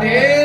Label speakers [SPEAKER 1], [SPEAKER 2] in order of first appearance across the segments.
[SPEAKER 1] Deus.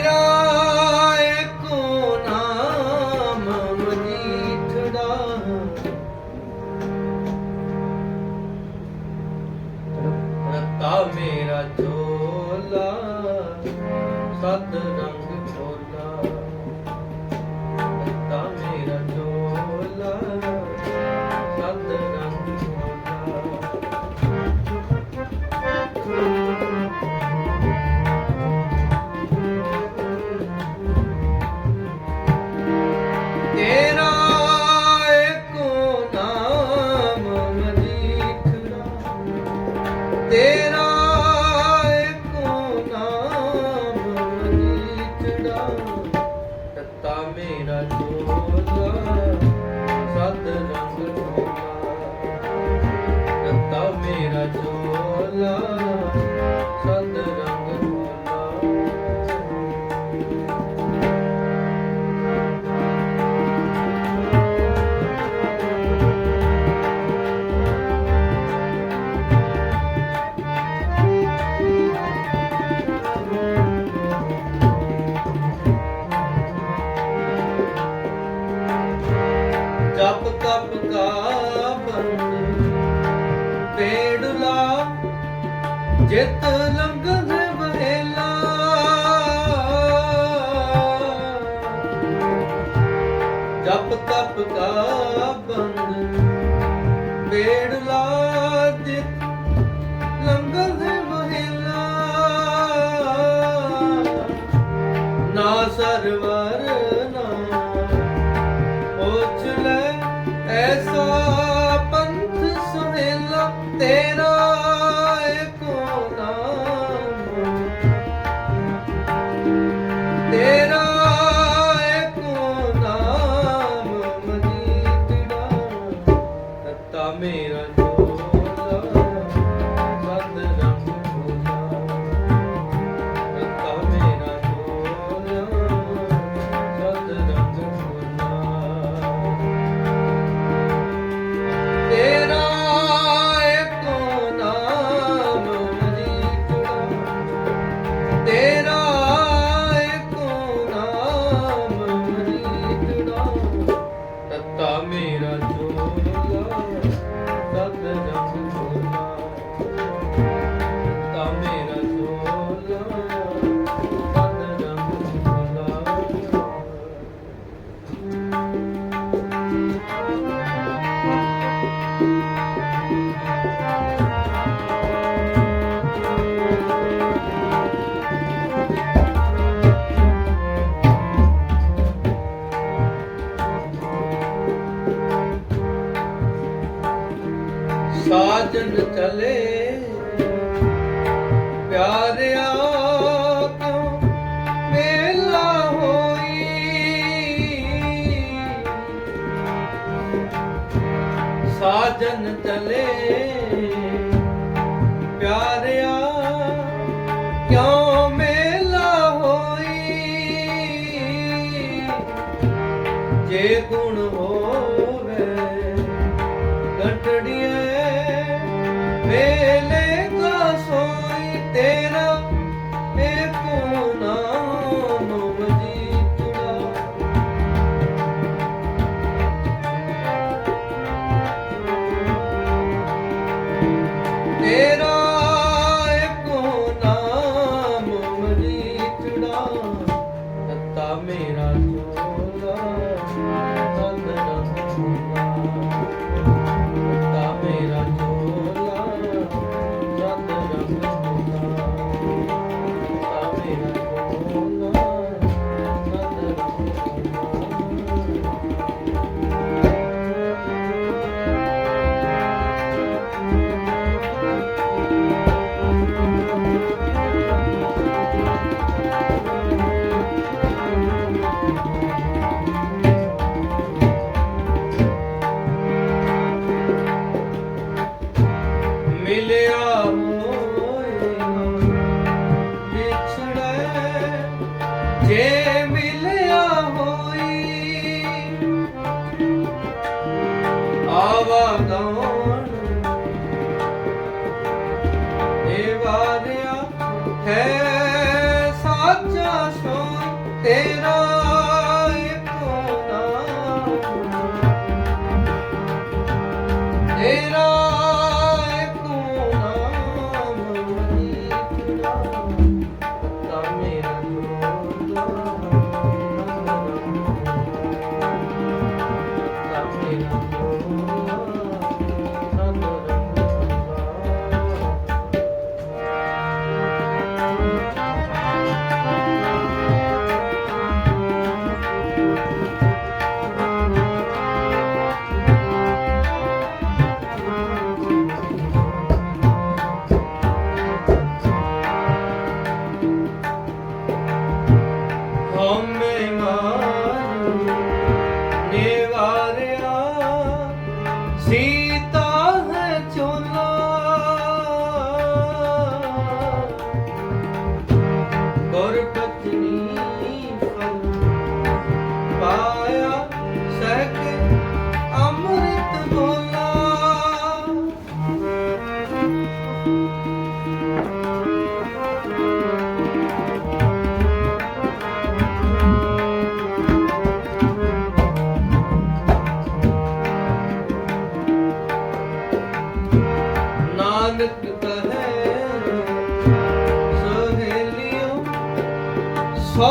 [SPEAKER 1] ਸੋ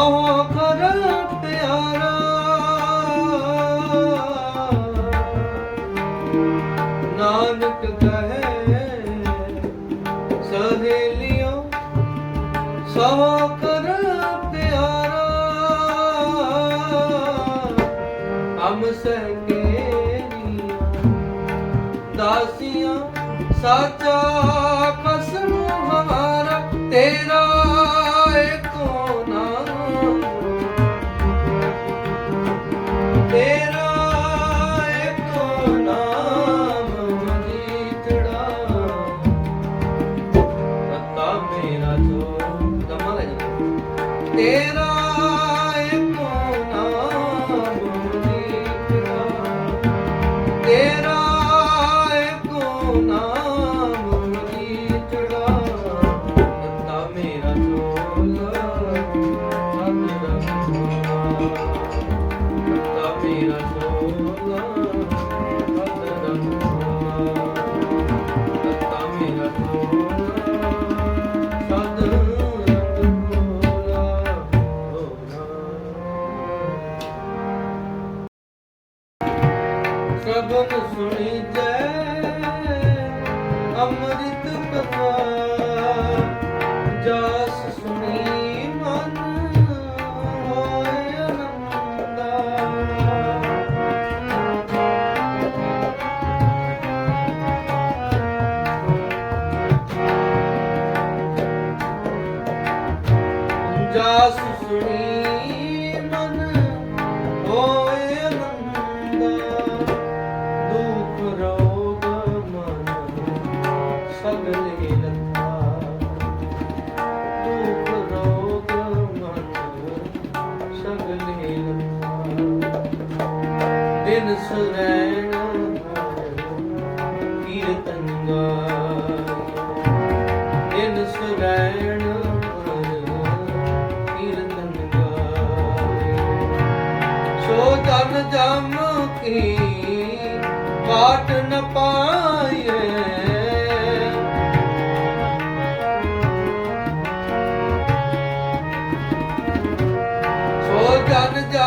[SPEAKER 1] ਕਰ ਪਿਆਰਾ। ਨਾਨਕ ਕਹੇ ਸਹੇਲਿਓ ਸੋ ਕਰ ਪਿਆਰਾ। ਹਮ ਸਹਕੇ ਦਾਸੀਆਂ ਸੱਚ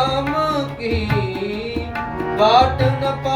[SPEAKER 1] ਨਾਮ ਕੀ ਬਾਟ ਨ ਪਾ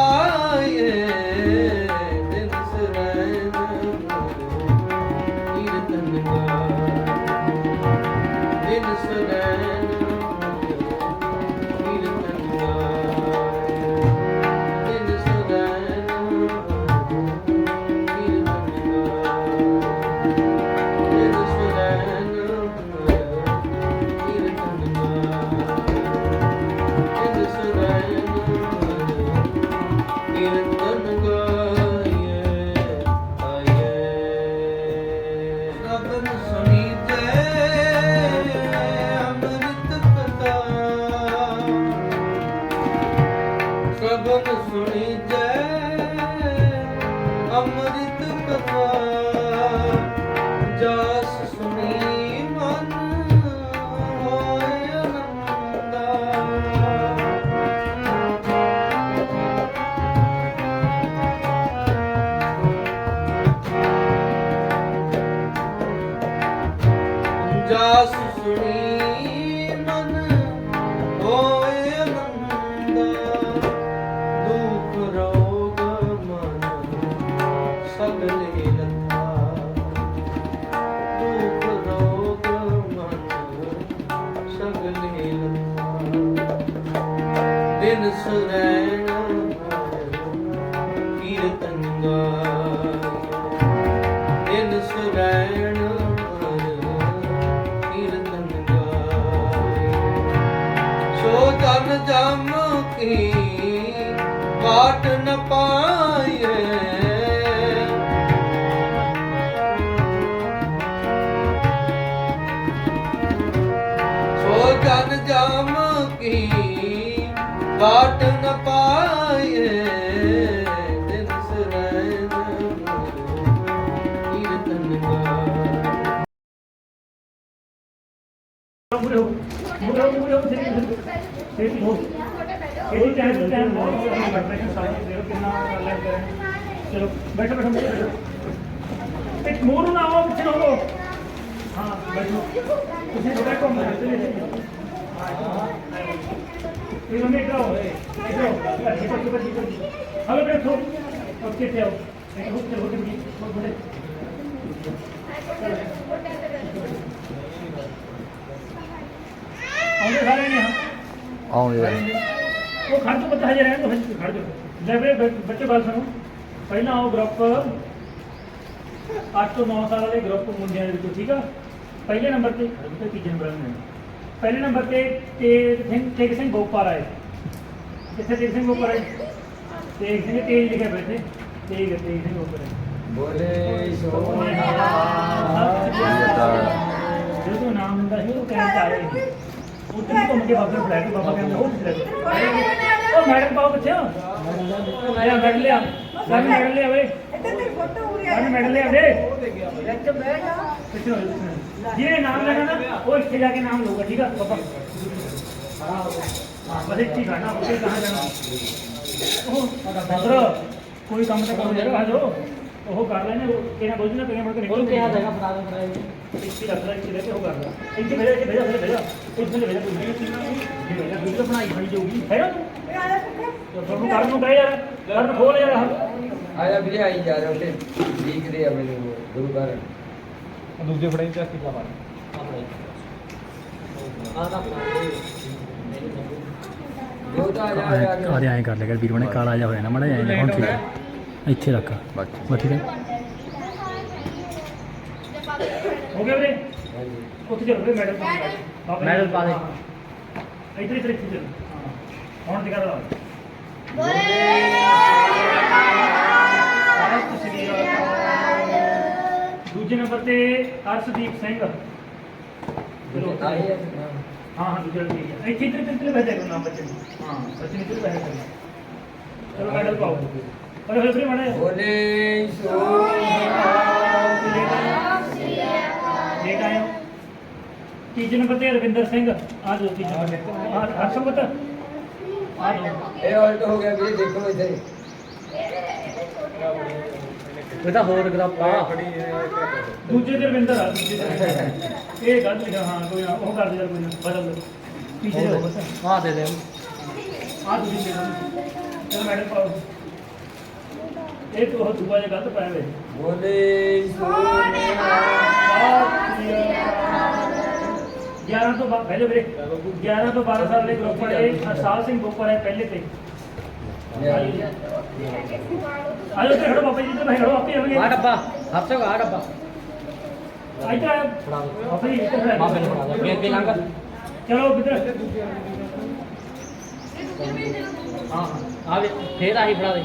[SPEAKER 1] ਸਭ ਨੂੰ ਜਾਮ ਕੀ ਬਾਟ ਨ ਪਾਏ
[SPEAKER 2] ਉਹ ਖੜ ਤੋਂ ਬੱਚਾ ਹਜੇ ਰਹਿਣ ਤੋਂ ਖੜ ਜਾ ਲੈ ਵੀਰੇ ਬ- ਬੱਚੇ ਗੱਲ ਸੁਣੋ ਪਹਿਲਾਂ ਉਹ ਗਰੁੱਪ 8 ਤੋਂ 9 ਸਾਲ ਵਾਲੇ ਗਰੁੱਪ ਮੁੰਡਿਆਂ ਦੇ ਵਿੱਚੋਂ ਠੀਕ ਆ ਪਹਿਲੇ ਨੰਬਰ ਤੇ ਤੇ ਤੀਜੇ ਨੰਬਰ ਤੇ ਪਹਿਲੇ ਨੰਬਰ ਤੇ ਤੇਜ ਸਿੰਘ ਤੇਜ ਸਿੰਘ ਗੋਪਾਲ ਆਏ ਕਿੱਥੇ ਤੇਜ ਸਿੰਘ ਗੋਪਾਲ ਆਏ ਤੇਜ ਸਿੰਘ ਤੇਜ ਲਿਖਿਆ ਬੈਠੇ ठीक बोले जो नाम उनका है वो कहना चाहिए उतनी तो मुझे बाबू फ्लैट बाबा के अंदर हो ओ मैडम पाओ बच्चे मैडम बैठ ले मैडम बैठ ले अबे मैडम बैठ ले अबे ये नाम लगाना वो इसके जाके नाम लोगे ठीक है पापा हाँ बस एक चीज़ है ना मुझे कहाँ जाना? ओ भद्र ਉੱਥੇ ਕੋਈ ਕੰਮ ਤਾਂ ਕਰੋ ਯਾਰ ਹਾਜੋ ਉਹ ਕਰ ਲੈਣੇ ਉਹ ਇਹਨਾਂ ਬੋਲਦੇ ਨਾ ਪਈਆਂ ਮੁੜ ਕੇ ਨਿਕਲ ਕਿਹਾ ਜਾਏਗਾ ਬਣਾ ਦੇ ਇੱਥੇ ਰੱਖ ਲੈ ਇੱਥੇ ਰਹਿ ਕੇ ਉਹ ਕਰ ਲੈ। ਇੱਥੇ ਭੇਜਾ ਇੱਥੇ ਭੇਜਾ ਭੇਜਾ ਇੱਥੇ ਭੇਜਾ ਕੋਈ ਨਹੀਂ ਭੇਜਾ ਵੀਡੀਓ ਬਣਾਈ ਬਣੀ ਜਾਊਗੀ। ਹੈ ਨਾ ਤੂੰ। ਤੁਹਾਨੂੰ ਕਰਨ ਨੂੰ ਕਹੇ ਯਾਰ। ਕਰਨ ਖੋਲ ਯਾਰ
[SPEAKER 1] ਆਇਆ ਵੀਰੇ ਆਈ ਜਾ ਰਹੇ ਉੱਥੇ। ਦੇਖਦੇ ਆ ਮੈਨੂੰ ਗੁਰੂ ਘਰ।
[SPEAKER 3] ਦੂਜੇ ਫੜੇ ਤੇ ਕਿੱਲਾ ਮਾਰ
[SPEAKER 1] ਤਾਂ ਆ। ਜਾ ਆ ਜਾ।
[SPEAKER 4] ਕਾਲੇ ਐਂ ਕਰ ਲਿਆ ਕਰ ਵੀਰ ਬਣੇ ਕਾਲਾ ਜਾ ਹੋਇਆ ਨਾ ਮੜਾ ਐਂ ਹੁਣ ਠੀਕ ਹੈ ਇੱਥੇ ਰੱਖ।
[SPEAKER 5] ਬਸ
[SPEAKER 4] ਬਸ ਠੀਕ ਹੈ।
[SPEAKER 2] ਹੋ ਗਿਆ ਵੀਰੇ? ਉੱਥੇ ਚਲੋ ਵੀਰੇ ਮੈਡਲ ਪਾ ਮੈਡਲ ਪਾ ਦੇ। ਇੱਧਰ ਇੱਧਰ ਇੱਥੇ ਚਲੋ। ਹਾਂ। ਹੁਣ ਦਿਖਾ ਦੋ ਦੂਜੇ ਨੰਬਰ ਤੇ ਅਰਸ਼ਦੀਪ ਸਿੰਘ। ਚਲੋ।
[SPEAKER 1] ਆਈ ਹੈ।
[SPEAKER 2] ਹਾਂ ਦੂਜਾ ਇੱਥੇ ਇੱਧਰ ਇੱਧਰ ਭੇਜਿਆ ਕਰੋ ਨਾਮ ਬੱਚੇ ਹਾਂ ਬੱਚੇ ਇੱਧਰ ਕਰਨਾ ਚਲੋ ਮੈਡਲ ਪਾਓ। ਅਰੇ ਹੋਏ ਵੀਰੇ ਮਾੜਾ
[SPEAKER 1] ਬੋਲੇ ਸੋ
[SPEAKER 2] ਲੇਟ ਆਏ ਹੋ ਤੀਜੇ ਨੰਬਰ ਤੇ ਰਵਿੰਦਰ ਸਿੰਘ ਆ ਜੋ ਤੀਜੇ ਨੰਬਰ ਤੇ ਆ ਹਰਸ਼ਮਤ ਆ ਜੋ
[SPEAKER 1] ਇਹ ਉਲਟ ਹੋ ਗਿਆ ਵੀਰੇ ਦੇਖੋ ਇੱਧਰ
[SPEAKER 2] ਬੇਟਾ ਹੋਰ ਗਰੁੱਪ ਆ ਦੂਜੇ ਤੇ ਰਵਿੰਦਰ ਆ ਦੂਜੇ ਤੇ ਰਵਿੰਦਰ। ਇਹ ਗਲਤ ਲਿਖਿਆ ਹਾਂ ਕੋਈ ਨਾ, ਉਹ ਕਰ ਦੇ ਯਾਰ ਕੋਈ ਨਾ ਬਦਲ ਦੇ ਪਿੱਛੇ ਹੋ ਬਸ
[SPEAKER 1] ਹਾਂ ਦੇ ਦੇ
[SPEAKER 2] ਆ ਦੂਜੀ ਦੇ ਚਲ ਮੈਡਮ ਪਾਓ ਇਹ ਤੋਂ ਉਹ ਦੂਆ ਜਿਹਾ ਗਲਤ ਪਾਇਆ ਵੇ
[SPEAKER 1] ਬੋਲੇ ਸੋ
[SPEAKER 2] 11 ਤੋਂ ਬਾਅਦ ਪਹਿਲੇ ਵੀਰੇ। 11 ਤੋਂ 12 ਸਾਲ ਦੇ ਗਰੁੱਪ ਵਾਲੇ ਹਰਸਾਲ ਸਿੰਘ ਗੋਪਰ ਹੈ ਪਹਿਲੇ ਤੇ। ਆਜੋ ਤੇ ਖੜੋ ਬਾਬਾ ਜੀ ਤੇ ਖੜੋ ਆਪੇ ਆਉਣਗੇ।
[SPEAKER 1] ਆ ਡੱਬਾ ਹੱਥ ਆ ਡੱਬਾ।
[SPEAKER 2] ਇੱਧਰ ਆਓ ਬਾਬਾ ਜੀ ਇੱਧਰ ਖੜੋ।
[SPEAKER 1] ਬਾਬੇ ਫੜਾ ਦੇ ਅੱਗੇ ਅੱਗੇ ਲੰਘ।
[SPEAKER 2] ਚਲੋ ਕਿੱਧਰ?
[SPEAKER 1] ਹਾਂ ਆ ਵੇ ਫੇਰ ਆਹੀ ਫੜਾ ਦੇ।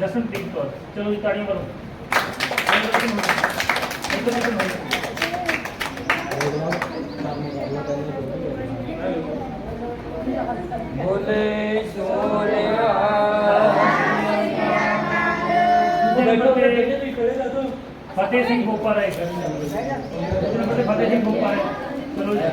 [SPEAKER 2] जसनप्रीत कौर। चलो जी करो
[SPEAKER 6] बोले सोरे
[SPEAKER 2] फतेह सिंह भोपा राय फतेह सिंह भोपा चलो जाए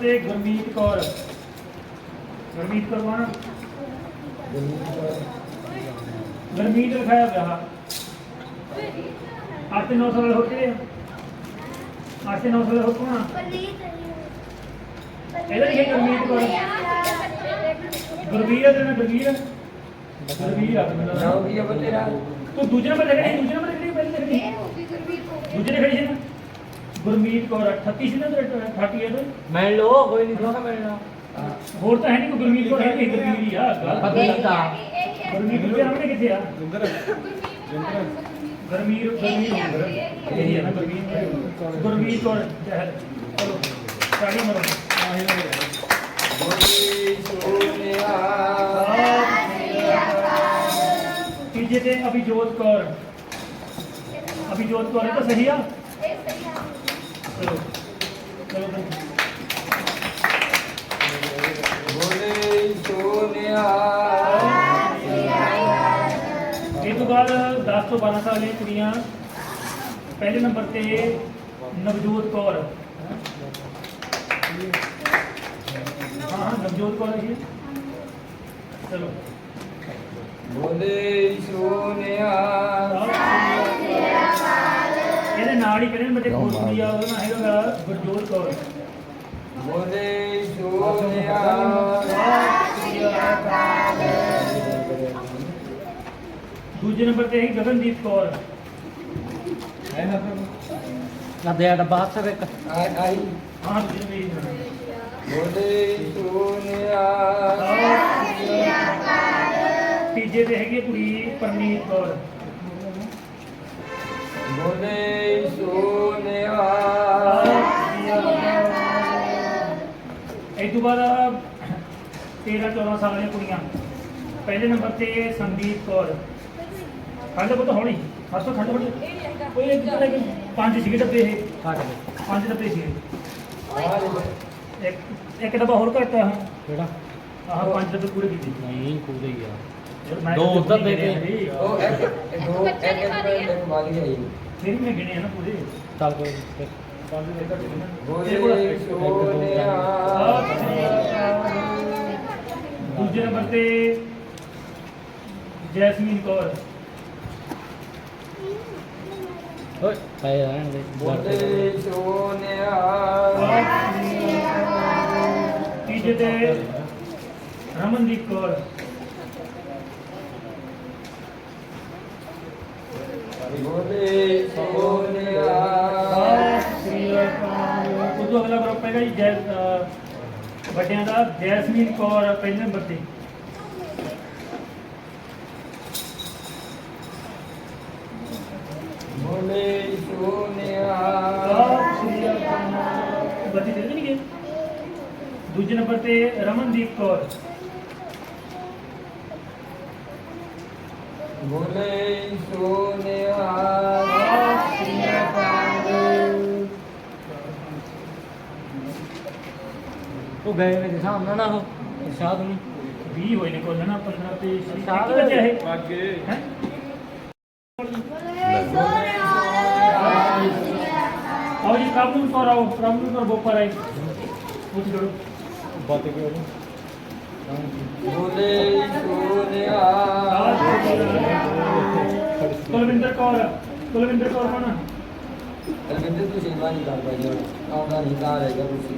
[SPEAKER 2] ਤੇ ਗੁਰਮੀਤ ਕੌਰ ਗੁਰਮੀਤ ਕੌਰ ਕੌਣ ਗੁਰਮੀਤ ਲਿਖਾਇਆ ਹੋਇਆ ਅੱਠ ਤੇ 9 ਸਾਲ ਹੋ ਗਏ ਅੱਠ ਤੇ 9 ਸਾਲ ਹੋ ਗਏ ਇਹਦਾ ਲਿਖਿਆ ਗੁਰਮੀਤ ਕੌਰ ਗੁਰਵੀਰ ਹੈ ਤੇਰਾ ਗੁਰਵੀਰ ਗੁਰਵੀਰ ਆ ਤੇਰਾ ਨਾਮ।
[SPEAKER 6] ਨਾਮ ਕੀ ਹੈ ਬਤੇਰਾ
[SPEAKER 2] ਤੂੰ ਦੂਜੇ ਨੰਬਰ ਤੇ ਖੜੀ ਦੂਜੇ ਨੰਬਰ ਤੇ ਖੜੀ ਪਹਿਲੇ ਤੇ ਖੜੀ ਦੂਜੇ ਤੇ ਖੜੀ ਸੀ ਨਾ ਗੁਰਮੀਤ ਕੌਰ 38 ਸੀ ਨਾ ਤੇ 38 ਹੈ ਤੇ
[SPEAKER 6] ਮਿਲ ਲੋ ਕੋਈ ਨਹੀਂ ਥੋੜਾ ਮਿਲਣਾ
[SPEAKER 2] ਹੋਰ ਤਾਂ ਹੈ ਨਹੀਂ ਕੋਈ ਗੁਰਮੀਤ ਕੌਰ ਹੈ ਨਹੀਂ ਗੁਰਵੀਰ ਹੀ ਆ ਗੱਲ
[SPEAKER 6] ਪਤਾ ਤਾਂ
[SPEAKER 2] ਗੁਰਮੀਤ ਦੇ ਸਾਹਮਣੇ ਕਿੱਥੇ ਆ
[SPEAKER 3] ਜਿੰਦਰ ਜਿੰਦਰ
[SPEAKER 2] ਗੁਰਮੀਰ ਗੁਰਮੀਰ ਹੁੰਦਾ ਇਹੀ ਹੈ ਨਾ ਗੁਰਮੀਰ ਗੁਰਮੀਰ ਕੌਰ ਜਹਰ ਚਲੋ ਸਾੜੀ ਮਰੋ
[SPEAKER 6] ਬੋਲੇ ਸੋਨਿਆ
[SPEAKER 2] ਤੀਜੇ ਤੇ ਅਭਿਜੋਤ ਕੌਰ ਅਭਿਜੋਤ ਕੌਰ ਇਹ ਤਾਂ ਸਹੀ ਆ दस तो बारह साल कुड़िया पहले नंबर से नवजोत कौर हाँ नवजोत कौर जी
[SPEAKER 6] चलो बोले
[SPEAKER 2] सोनिया ਨਾਲ ਹੀ ਨੰਬਰ ਤੇ ਖੋਜ ਕੁੜੀ ਆ ਉਹਦਾ ਨਾਮ ਹੈਗਾ ਗੁਰਜੋਤ ਕੌਰ।
[SPEAKER 6] ਬੋਲੇ ਸੋਨਿਆ
[SPEAKER 2] ਦੂਜੇ ਨੰਬਰ ਤੇ ਹੈ ਗਗਨਦੀਪ ਕੌਰ।
[SPEAKER 3] ਹੈ ਨਾ
[SPEAKER 6] ਲੱਦਿਆ ਡੱਬਾ ਹੱਥ ਇੱਕ। ਆਈ ਆਈ
[SPEAKER 2] ਹਾਂ ਨੰਬਰ ਤੇ
[SPEAKER 6] ਬੋਲੇ ਸੋਨਿਆ
[SPEAKER 2] ਤੀਜੇ ਤੇ ਹੈਗੀ ਕੁੜੀ ਪਰਨੀਤ ਕੌਰ। ਇਹ ਤੋਂ ਬਾਅਦ 13 14 ਸਾਲ ਦੀਆਂ ਕੁੜੀਆਂ ਪਹਿਲੇ ਨੰਬਰ ਤੇ ਸੰਦੀਪ ਕੌਰ ਖੰਡ ਪੁੱਤ ਹੌਲੀ ਖੰਡ ਕੋਈ ਇੱਕ ਪੰਜ ਸੀਗੇ ਡੱਬੇ ਇਹ ਪੰਜ ਡੱਬੇ ਸੀ
[SPEAKER 6] ਆਹ
[SPEAKER 2] ਇੱਕ ਇੱਕ ਡੱਬਾ ਹੋਰ ਘੱਟ ਆ
[SPEAKER 6] ਕਿਹੜਾ
[SPEAKER 2] ਆਹ ਪੰਜ ਡੱਬੇ ਪੂਰੇ ਕੀਤੇ
[SPEAKER 6] ਨਹੀਂ ਕੂਦੇ ਹੀ ਆ ਦੋ
[SPEAKER 2] ਤਾਂ
[SPEAKER 6] ਉੱਧਰ ਦੇ।
[SPEAKER 2] ਜੀ।
[SPEAKER 6] ਉਹ ਇੱਕ ਦੋ ਇੱਕ ਇੱਕ ਬਾਅਦ ਹੀ ਆਈ
[SPEAKER 2] ਫਿਰ ਵੀ ਮੈਂ ਗਿਣੇ ਆ ਨਾ ਪੂਰੇ।
[SPEAKER 6] ਚੱਲ ਕੋਈ ਨਹੀਂ। ਬੋਲੇ ਸੋਨਿਆ
[SPEAKER 2] ਦੂਜੇ ਨੰਬਰ ਤੇ ਜੈਸਮੀਨ ਕੌਰ।
[SPEAKER 6] ਓਏ ਪੈ ਰਹਿਣ ਦੇ ਬੋਲੇ ਸੋਨਿਆ
[SPEAKER 2] ਤੀਜੇ ਤੇ ਰਮਨਦੀਪ ਕੌਰ। ਉਦੋਂ ਅਗਲਾ ਗਰੁੱਪ ਹੈਗਾ ਜੀ ਜੈ ਵੱਡਿਆਂ ਦਾ ਜੈਸਮੀਨ ਕੌਰ ਪਹਿਲੇ ਨੰਬਰ ਤੇ
[SPEAKER 6] ਬੋਲੇ ਸੋਨਿਆ
[SPEAKER 2] ਬੱਤੀ ਦੇ ਦੇਣਗੇ ਦੂਜੇ ਨੰਬਰ ਤੇ ਰਮਨਦੀਪ ਕੌਰ।
[SPEAKER 6] ਬੋਲੇ ਸੋਨਿਆ ਉਹ ਗਏ ਮੇਰੇ ਸਾਹਮਣੇ ਨਾ ਉਹ ਇਰਸ਼ਾਦ ਨੂੰ।
[SPEAKER 2] 20 ਹੋਏ ਨੇ ਕੋਲ ਨਾ 15 ਤੇ
[SPEAKER 6] ਸਾਲ
[SPEAKER 2] ਬੱਚਾ ਇਹ?
[SPEAKER 3] ਅੱਗੇ।
[SPEAKER 2] ਹੈ? ਆਓ ਜੀ ਕਾਬੂ ਕੌਰ ਆਓ ਕਾਬੂ ਕੌਰ ਬੋਪਰ ਆਏ ਉੱਠ ਜੜੋ
[SPEAKER 3] ਬਾਤ ਕਿਉਂ
[SPEAKER 6] ਬੋਲੇ ਸੋਨਿਆ
[SPEAKER 2] ਕੁਲਵਿੰਦਰ ਕੌਰ ਕੁਲਵਿੰਦਰ ਕੌਰ ਕੌਣ
[SPEAKER 6] ਅਲਵਿੰਦਰ ਤੁਸੀਂ ਮਾਨੀ ਕਰ ਪਾਈ ਆਉਂਦਾ ਨਹੀਂ ਕਾ ਰਹੇਗਾ ਤੁਸੀਂ।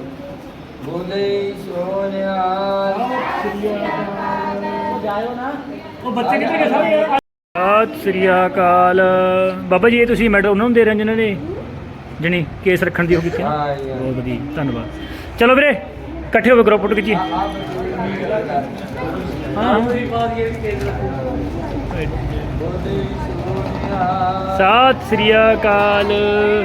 [SPEAKER 6] ਬੋਲੇ ਸੋਨਿਆ ਜਾਇਓ ਨਾ।
[SPEAKER 2] ਉਹ ਬੱਚੇ ਕਿੱਥੇ ਗਏ ਸਾਰੇ? ਯਾਰ ਸਤਿ ਸ੍ਰੀ ਅਕਾਲ। ਬਾਬਾ ਜੀ ਇਹ ਤੁਸੀਂ ਮੈਡਲ ਉਹਨਾਂ ਨੂੰ ਦੇ ਰਹੇ ਹੋ ਜਿਨ੍ਹਾਂ ਨੇ? ਜਣੀ ਕੇਸ ਰੱਖਣ ਦੀ ਹੋ ਕੀਤੀ ਨਾ?
[SPEAKER 6] ਹਾਂ ਜੀ, ਹਾਂ।
[SPEAKER 2] ਬਹੁਤ ਵਧੀਆ ਧੰਨਵਾਦ। ਚਲੋ ਵੀਰੇ ਇਕੱਠੇ ਹੋ ਕੇ ਗਰੁੱਪ ਫੋਟੋ ਖਿੱਚੀ
[SPEAKER 6] ਹਾਂ
[SPEAKER 2] ਹਾਂ।
[SPEAKER 6] ਪੂਰੀ
[SPEAKER 2] ਸਤਿ ਸ੍ਰੀ ਅਕਾਲ।